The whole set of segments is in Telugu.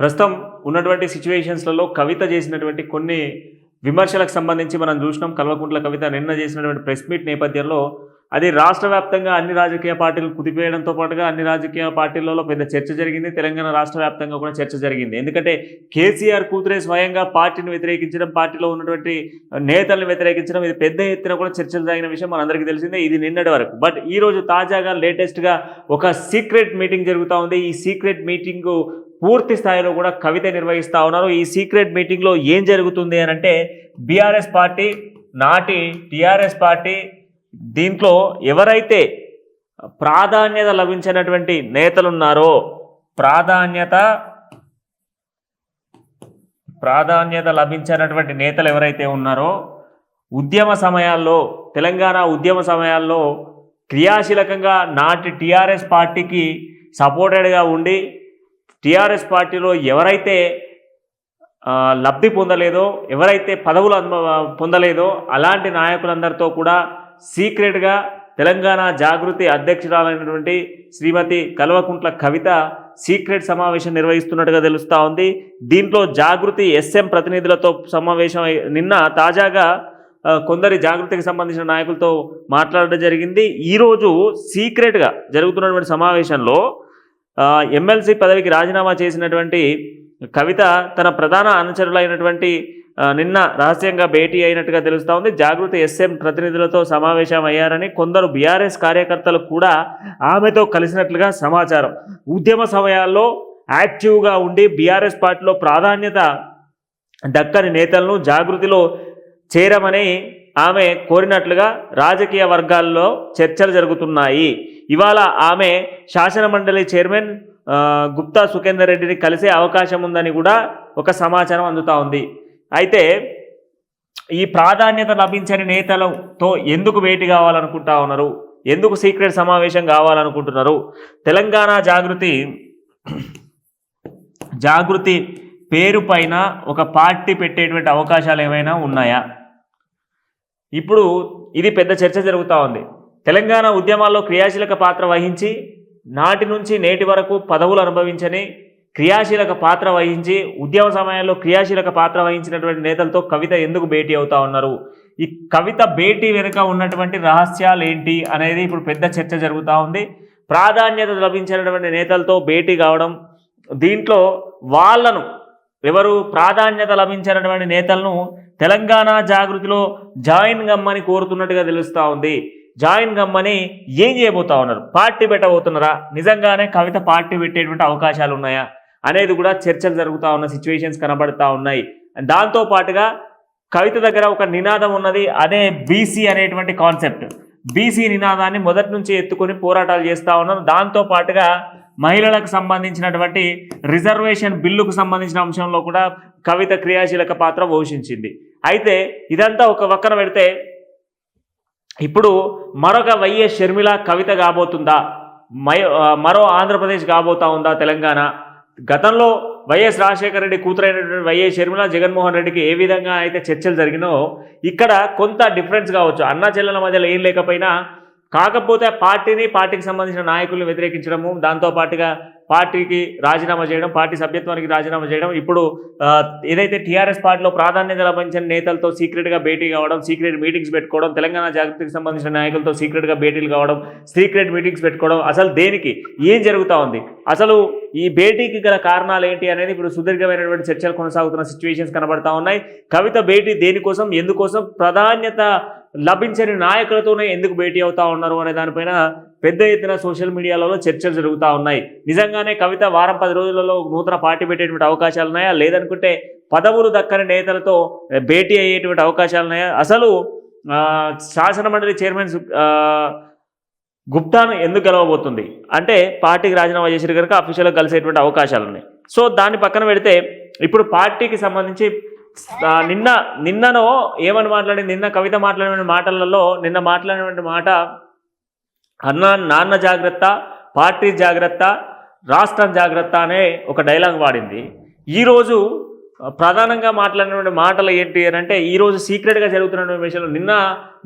ప్రస్తుతం ఉన్నటువంటి సిచ్యువేషన్స్లలో కవిత చేసినటువంటి కొన్ని విమర్శలకు సంబంధించి మనం చూసినాం. కల్వకుంట్ల కవిత నిన్న చేసినటువంటి ప్రెస్ మీట్ నేపథ్యంలో అది రాష్ట్ర వ్యాప్తంగా అన్ని రాజకీయ పార్టీలు కుదిపేయడంతో పాటుగా అన్ని రాజకీయ పార్టీలలో పెద్ద చర్చ జరిగింది. తెలంగాణ రాష్ట్ర వ్యాప్తంగా కూడా చర్చ జరిగింది. ఎందుకంటే కేసీఆర్ కూతురే స్వయంగా పార్టీని వ్యతిరేకించడం పార్టీలో ఉన్నటువంటి నేతలను వ్యతిరేకించడం ఇది పెద్ద ఎత్తున కూడా చర్చలు జరిగిన విషయం మనందరికీ తెలిసిందే. ఇది నిన్నటి వరకు. బట్ ఈరోజు తాజాగా లేటెస్ట్గా ఒక సీక్రెట్ మీటింగ్ జరుగుతూ ఉంది. ఈ సీక్రెట్ మీటింగ్ పూర్తి స్థాయిలో కూడా కవిత నిర్వహిస్తూ ఉన్నారు. ఈ సీక్రెట్ మీటింగ్లో ఏం జరుగుతుంది అని అంటే బీఆర్ఎస్ పార్టీ నాటి టీఆర్ఎస్ పార్టీ దీంట్లో ఎవరైతే ప్రాధాన్యత లభించినటువంటి నేతలు ఉన్నారో ప్రాధాన్యత ప్రాధాన్యత లభించినటువంటి నేతలు ఎవరైతే ఉన్నారో ఉద్యమ సమయాల్లో తెలంగాణ ఉద్యమ సమయాల్లో క్రియాశీలకంగా నాటి టీఆర్ఎస్ పార్టీకి సపోర్టెడ్గా ఉండి టీఆర్ఎస్ పార్టీలో ఎవరైతే లబ్ధి పొందలేదో ఎవరైతే పదవులు అనుభవ పొందలేదో అలాంటి నాయకులందరితో కూడా సీక్రెట్గా తెలంగాణ జాగృతి అధ్యక్షురాలైనటువంటి శ్రీమతి కల్వకుంట్ల కవిత సీక్రెట్ సమావేశం నిర్వహిస్తున్నట్టుగా తెలుస్తూ ఉంది. దీంట్లో జాగృతి ఎస్ఎం ప్రతినిధులతో సమావేశం నిన్న తాజాగా కొందరి జాగృతికి సంబంధించిన నాయకులతో మాట్లాడడం జరిగింది. ఈరోజు సీక్రెట్గా జరుగుతున్నటువంటి సమావేశంలో ఎమ్మెల్సీ పదవికి రాజీనామా చేసినటువంటి కవిత తన ప్రధాన అనుచరులైనటువంటి నిన్న రహస్యంగా భేటీ అయినట్టుగా తెలుస్తూ ఉంది. జాగృతి ఎస్ఎం ప్రతినిధులతో సమావేశం అయ్యారని కొందరు బీఆర్ఎస్ కార్యకర్తలు కూడా ఆమెతో కలిసినట్లుగా సమాచారం. ఉద్యమ సమయాల్లో యాక్టివ్గా ఉండి బీఆర్ఎస్ పార్టీలో ప్రాధాన్యత దక్కని నేతలను జాగృతిలో చేరమని ఆమె కోరినట్లుగా రాజకీయ వర్గాల్లో చర్చలు జరుగుతున్నాయి. ఇవాళ ఆమె శాసనమండలి చైర్మన్ గుప్తా సుఖేందర్ రెడ్డిని కలిసే అవకాశం ఉందని కూడా ఒక సమాచారం అందుతా ఉంది. అయితే ఈ ప్రాధాన్యత లభించని నేతలతో ఎందుకు భేటీ కావాలనుకుంటా ఉన్నారు? ఎందుకు సీక్రెట్ సమావేశం కావాలనుకుంటున్నారు? తెలంగాణ జాగృతి జాగృతి పేరు పైన ఒక పార్టీ పెట్టేటువంటి అవకాశాలు ఏమైనా ఉన్నాయా? ఇప్పుడు ఇది పెద్ద చర్చ జరుగుతూ ఉంది. తెలంగాణ ఉద్యమాల్లో క్రియాశీలక పాత్ర వహించి నాటి నుంచి నేటి వరకు పదవులు అనుభవించని క్రియాశీలక పాత్ర వహించి ఉద్యమ సమయంలో క్రియాశీలక పాత్ర వహించినటువంటి నేతలతో కవిత ఎందుకు భేటీ అవుతా ఉన్నారు? ఈ కవిత భేటీ వెనుక ఉన్నటువంటి రహస్యాలు ఏంటి అనేది ఇప్పుడు పెద్ద చర్చ జరుగుతూ ఉంది. ప్రాధాన్యత లభించినటువంటి నేతలతో భేటీ కావడం దీంట్లో వాళ్ళను ఎవరు ప్రాధాన్యత లభించినటువంటి నేతలను తెలంగాణ జాగృతిలో జాయిన్ గమ్మని కోరుతున్నట్టుగా తెలుస్తూ ఉంది. జాయిన్ గమ్మని ఏం చేయబోతా ఉన్నారు? పార్టీ పెట్టబోతున్నారా? నిజంగానే కవిత పార్టీ పెట్టేటువంటి అవకాశాలు ఉన్నాయా? అనేది కూడా చర్చలు జరుగుతూ ఉన్న సిచ్యువేషన్స్ కనబడుతూ ఉన్నాయి. దాంతో పాటుగా కవిత దగ్గర ఒక నినాదం ఉన్నది. అదే బీసీ అనేటువంటి కాన్సెప్ట్ బీసీ నినాదాన్ని మొదటి నుంచి ఎత్తుకొని పోరాటాలు చేస్తూ ఉన్నారు. దాంతో పాటుగా మహిళలకు సంబంధించినటువంటి రిజర్వేషన్ బిల్లుకు సంబంధించిన అంశంలో కూడా కవిత క్రియాశీలక పాత్ర పోషించింది. అయితే ఇదంతా ఒక పక్కన పెడితే ఇప్పుడు మరొక వైఎస్ షర్మిల కవిత కాబోతుందా? మరో ఆంధ్రప్రదేశ్ కాబోతా ఉందా తెలంగాణ? గతంలో వైఎస్ రాజశేఖర రెడ్డి కూతురైనటువంటి వైఎస్ షర్మిల జగన్మోహన్ రెడ్డికి ఏ విధంగా అయితే చర్చలు జరిగినో ఇక్కడ కొంత డిఫరెన్స్ కావచ్చు. అన్నా చెల్లెల మధ్యలో ఏం లేకపోయినా కాకపోతే పార్టీని పార్టీకి సంబంధించిన నాయకుల్ని వ్యతిరేకించడము దాంతో పాటుగా పార్టీకి రాజీనామా చేయడం పార్టీ సభ్యత్వానికి రాజీనామా చేయడం. ఇప్పుడు ఏదైతే టీఆర్ఎస్ పార్టీలో ప్రాధాన్యత లభించిన నేతలతో సీక్రెట్గా భేటీ కావడం సీక్రెట్ మీటింగ్స్ పెట్టుకోవడం తెలంగాణ జాగ్రత్తకి సంబంధించిన నాయకులతో సీక్రెట్గా భేటీలు కావడం సీక్రెట్ మీటింగ్స్ పెట్టుకోవడం అసలు దేనికి? ఏం జరుగుతూ ఉంది? అసలు ఈ భేటీకి గల కారణాలు ఏంటి అనేది ఇప్పుడు సుదీర్ఘమైనటువంటి చర్చలు కొనసాగుతున్న సిచ్యువేషన్స్ కనబడతా ఉన్నాయి. కవిత భేటీ దేనికోసం ఎందుకోసం? ప్రాధాన్యత లభించని నాయకులతోనే ఎందుకు భేటీ అవుతా ఉన్నారు అనే దానిపైన పెద్ద ఎత్తున సోషల్ మీడియాలలో చర్చలు జరుగుతూ ఉన్నాయి. నిజంగానే కవిత వారం పది రోజులలో నూతన పార్టీ పెట్టేటువంటి అవకాశాలు ఉన్నాయా? లేదనుకుంటే పదవులు దక్కని నేతలతో భేటీ అయ్యేటువంటి అవకాశాలు ఉన్నాయా? అసలు శాసనమండలి చైర్మన్ గుప్తాను ఎందుకు గెలవబోతుంది? అంటే పార్టీకి రాజీనామా చేసారు కనుక అఫీషియల్గా కలిసేటువంటి అవకాశాలు ఉన్నాయి. సో దాన్ని పక్కన పెడితే ఇప్పుడు పార్టీకి సంబంధించి నిన్న నిన్ననో ఏమని మాట్లాడింది నిన్న కవిత మాట్లాడిన మాటలలో నిన్న మాట్లాడిన మాట అన్న నాన్న జాగ్రత్త పార్టీ జాగ్రత్త రాష్ట్రం జాగ్రత్త అనే ఒక డైలాగ్ వాడింది. ఈరోజు ప్రధానంగా మాట్లాడినటువంటి మాటలు ఏంటి అని అంటే ఈరోజు సీక్రెట్గా జరుగుతున్నటువంటి విషయంలో నిన్న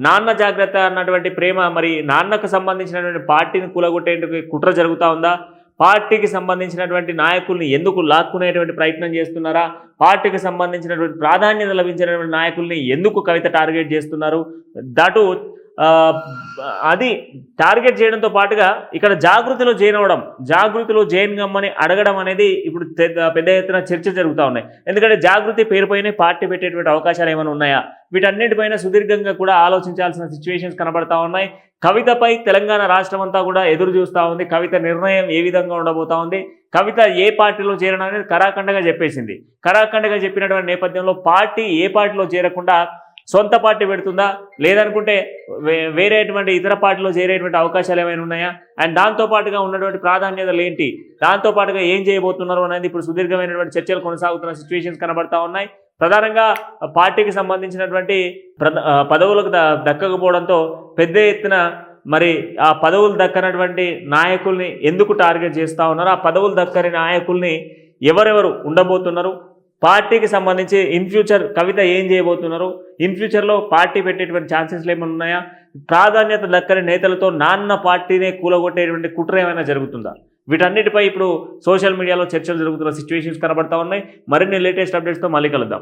నాన్న జాగ్రత్త అన్నటువంటి ప్రేమ మరి నాన్నకు సంబంధించినటువంటి పార్టీని కూలగొట్టేందుకు కుట్ర జరుగుతూ ఉందా? పార్టీకి సంబంధించినటువంటి నాయకుల్ని ఎందుకు లాక్కునేటువంటి ప్రయత్నం చేస్తున్నారా? పార్టీకి సంబంధించినటువంటి ప్రాధాన్యత లభించినటువంటి నాయకుల్ని ఎందుకు కవిత టార్గెట్ చేస్తున్నారు? దటు అది టార్గెట్ చేయడంతో పాటుగా ఇక్కడ జాగృతిలో జైన్ అవ్వడం జాగృతిలో జైన్ గమ్మని అడగడం అనేది ఇప్పుడు పెద్ద ఎత్తున చర్చ జరుగుతూ ఉన్నాయి. ఎందుకంటే జాగృతి పేరుపైనే పార్టీ పెట్టేటువంటి అవకాశాలు ఏమైనా ఉన్నాయా? వీటన్నిటిపైన సుదీర్ఘంగా కూడా ఆలోచించాల్సిన సిచ్యువేషన్స్ కనబడతా ఉన్నాయి. కవితపై తెలంగాణ రాష్ట్రం అంతా కూడా ఎదురు చూస్తూ ఉంది. కవిత నిర్ణయం ఏ విధంగా ఉండబోతా ఉంది? కవిత ఏ పార్టీలో చేరడం అనేది కరాఖండగా చెప్పేసింది. కరాఖండగా చెప్పినటువంటి నేపథ్యంలో పార్టీ ఏ పార్టీలో చేరకుండా సొంత పార్టీ పెడుతుందా? లేదనుకుంటే వే- వేరేటువంటి ఇతర పార్టీలో చేరేటువంటి అవకాశాలు ఏమైనా ఉన్నాయా? అండ్ దాంతో పాటుగా ఉన్నటువంటి ప్రాధాన్యతలు ఏంటి? దాంతో పాటుగా ఏం చేయబోతున్నారు అనేది ఇప్పుడు సుదీర్ఘమైనటువంటి చర్చలు కొనసాగుతున్న సిచ్యువేషన్స్ కనబడతా ఉన్నాయి. ప్రధానంగా పార్టీకి సంబంధించినటువంటి పదవులకు ద- దక్కకపోవడంతో పెద్ద ఎత్తున మరి ఆ పదవులు దక్కనటువంటి నాయకుల్ని ఎందుకు టార్గెట్ చేస్తూ ఉన్నారు? ఆ పదవులు దక్కని నాయకుల్ని ఎవరెవరు ఉండబోతున్నారు? పార్టీకి సంబంధించి ఇన్ ఫ్యూచర్ కవిత ఏం చేయబోతున్నారు? ఇన్ ఫ్యూచర్లో పార్టీ పెట్టేటువంటి ఛాన్సెస్లు ఏమైనా ఉన్నాయా? ప్రాధాన్యత దక్కని నేతలతో నాన్న పార్టీనే కూలగొట్టేటువంటి కుట్ర ఏమైనా జరుగుతుందా? వీటన్నిటిపై ఇప్పుడు సోషల్ మీడియాలో చర్చలు జరుగుతున్న సిచ్యువేషన్స్ కనబడతా ఉన్నాయి. మరిన్ని లేటెస్ట్ అప్డేట్స్తో మళ్ళీ కలుద్దాం.